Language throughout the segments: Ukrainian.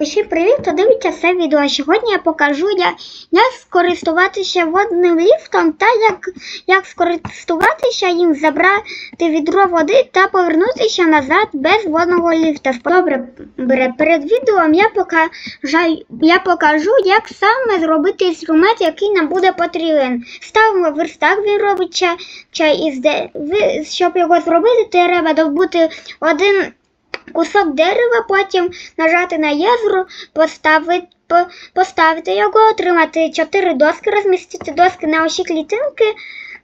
Усім привіт, хто дивиться це відео. Сьогодні я покажу, як, як скористуватися водним ліфтом та як, як скористуватися їм, забрати відро води та повернутися назад без водного ліфта. Добре, перед відео я покажу, я покажу, як саме зробити інструмент, який нам буде потрібен. Ставимо верстак, чай, чай із де. Щоб його зробити, треба добути один кусок дерева, потім нажати на ядро, поставити, поставити його, отримати 4 доски, розмістити доски на усі клітинки,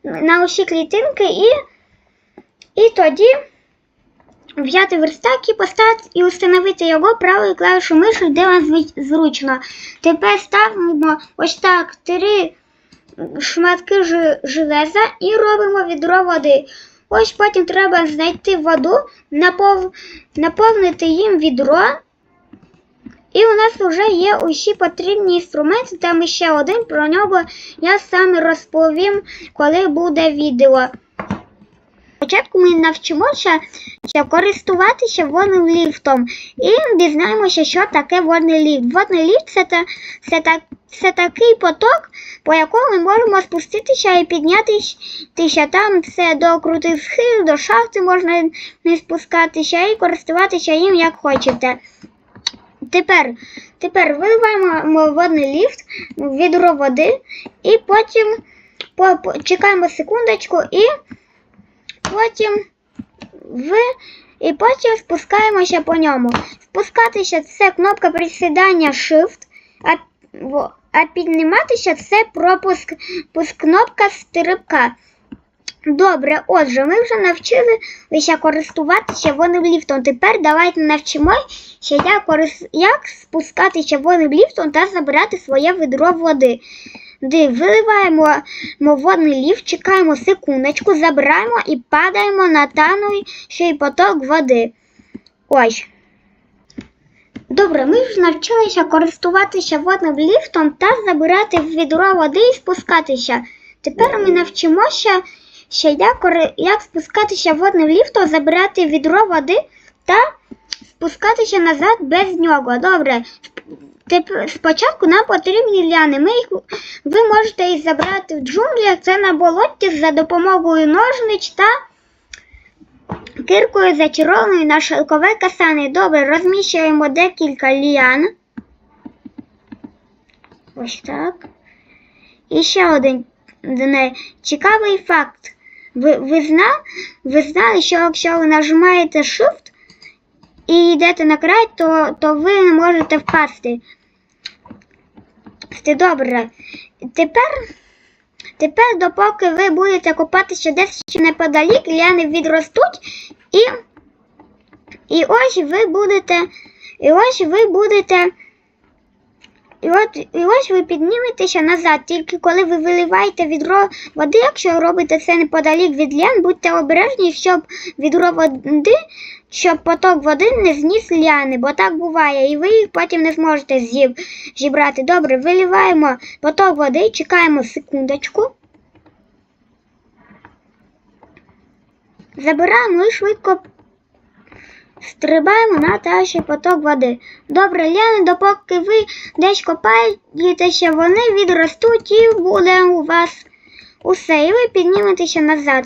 на усі клітинки і, і тоді взяти верстак і поставити і установити його правою клавішою миші, де вам зручно. Тепер ставимо ось так три шматки железа і робимо відро води. Ось потім треба знайти воду, напов... наповнити їм відро. І у нас вже є усі потрібні інструменти, там ще один, про нього я саме розповім, коли буде відео. Спочатку ми навчимося користуватися водним ліфтом і дізнаємося, що таке водний ліфт. Водний ліфт це, та, це, це такий поток, по якому ми можемо спуститися і піднятися там це до крутих схил, до шахти можна не спускатися і користуватися їм як хочете. Тепер, тепер виливаємо водний ліфт відро води і потім по, по, чекаємо секундочку і потім в і потім спускаємося по ньому. Спускатися це кнопка присідання Shift, а, а підніматися це пропуск пуск кнопка стрибка. Добре, отже, ми вже навчилися користуватися водним ліфтом. Тепер давайте навчимося, як, як спускатися водним ліфтом та забирати своє відро води. Ди, виливаємо водний ліфт, чекаємо секундочку, забираємо і падаємо на тануючий поток води. Ось. Добре, ми вже навчилися користуватися водним ліфтом та забирати в відро води і спускатися. Тепер ми навчимося, ще як, як спускатися водним ліфтом, забирати відро води та спускатися назад без нього. Добре. Теп- Спочатку нам потрібні ляни. Ми їх, ви можете їх забрати в джунглях, це на болоті за допомогою ножниць та киркою зачарованою на шелкове касани. Добре, розміщуємо декілька ліан. Ось так. І ще один цікавий факт. Ви, ви, зна, ви знали, що якщо ви нажимаєте Shift і йдете на край, то, то ви не можете впасти. Це добре. Тепер, тепер, допоки ви будете копатися десь ще неподалік, ліани відростуть і, і ось ви будете, і ось ви будете. І от і ось ви підніметеся назад. Тільки коли ви виливаєте відро води, якщо робите це неподалік від лян, будьте обережні, щоб відро води, щоб поток води не зніс ляни, бо так буває, і ви їх потім не зможете зіб, зібрати. Добре, виливаємо поток води, чекаємо секундочку. Забираємо і швидко Стрибаємо на тащий поток води. Добре, ляне, допоки ви десь копаєтеся, вони відростуть і буде у вас усе. І ви підніметеся назад.